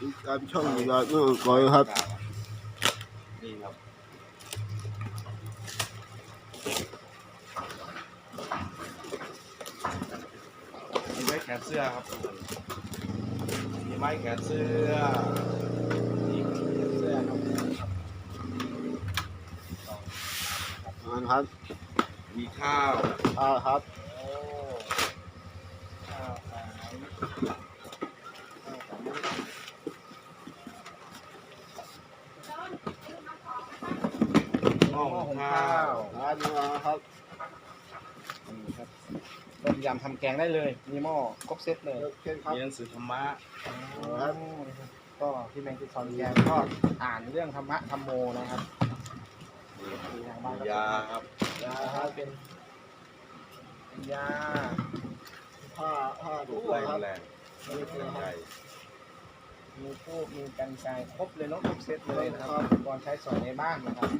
ติดตามช่องยอดเมื่อก่อนครับ นี่ครับมีไม้แขนเสื้อครับมีไม้แขนเสื้อนี่คือเสื้อครับงานครับ มีข้าวข้าวครับ โอ้ข้าวขาย ข้าวขายหม้อหม้อหุหุงงข้าข้าววร้านนี้ครับนี่ครับต้มยำทำแกงได้เลย มีหม้อครบเซตเลยเช่นครับมีหนังสือธรรมะครับก็พี่แมงกิซอนแกก็อ่านเรื่องธรรมะธรรมโมนะครับมีทางบ้านมีก็ยาครับยาครับเป็นเป็นยาผ้าผ้าถูทุกกแรแรงครับแรงใหญ่มีทูบมีกันไกรครบเลยเนาะครบเซตเลยนะครับก่อนใช้สอยในบ้านนะครับ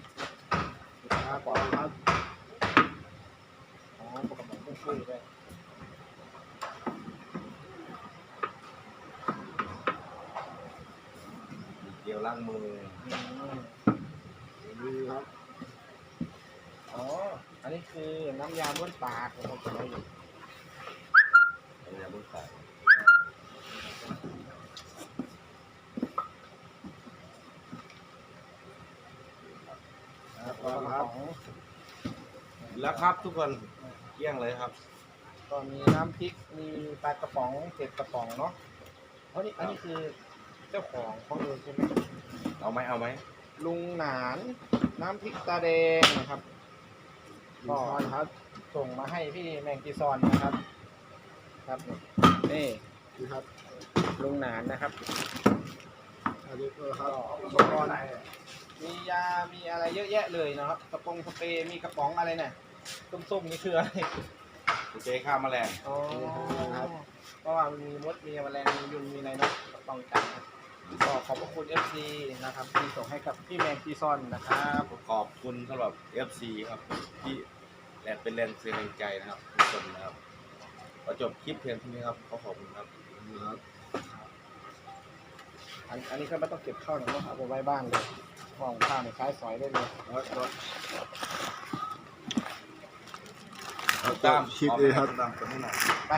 ครับปอครับอ๋อปกติต้องช่วยด้วยมีเกลียวล้างมืออืมนี่ครับ อ๋อ อันนี้คือน้ำยาบ้วนปากนะครับผมเป็นยาบุญใส่ ครับปอครับของแล้วครับทุกคนเกลี้ยงเลยครับ ก็มีน้ำพริก มีปลากระป๋องเจ็ดกระป๋องเนาะอันนี้อันนี้คือเจ้าของเขาเองใช่ไหมเอาไหมเอาไหมลุงหนาน น้ำพริกตาแดงนะครับก็ก็ครับ ส่งมาให้พี่แมงกีซอนนะครับ ครับนี่นี่ครับลุงหนานนะครับอันนี้ก็ครัก็บอุปกรณ์ มียา มีอะไรเยอะแยะเลยนะครับ กระป๋องสเปรย์มีกระป๋องอะไรเนี่ยส้มๆนี่คืออะไร เจ๊ข้าวแมลงอ๋อเพราะว่ามันมีมด มีแมลง มียุง มีอะไรเนาะก็ป้องกันครับก็ขอบพระคุณ FC นะครับที่ส่งให้กับพี่แมงกีซอนนะครับขอบคุณสำหรับ FC ครับที่แรงเป็นแรงเสียงใจนะครับทุกคนนะครับขอจบคลิปเพียงเท่านี้ครับขอขอบคุณครับนี่ครับ อันอันนี้ก็ไม่ต้องเก็บเข้าหนึ่งเอาไปไว้บ้านเลยห้องข้าวในคล้ายสอยได้เลยแล้วก็ตามคลิปเลยครับ ตามกันให้หน่อยไป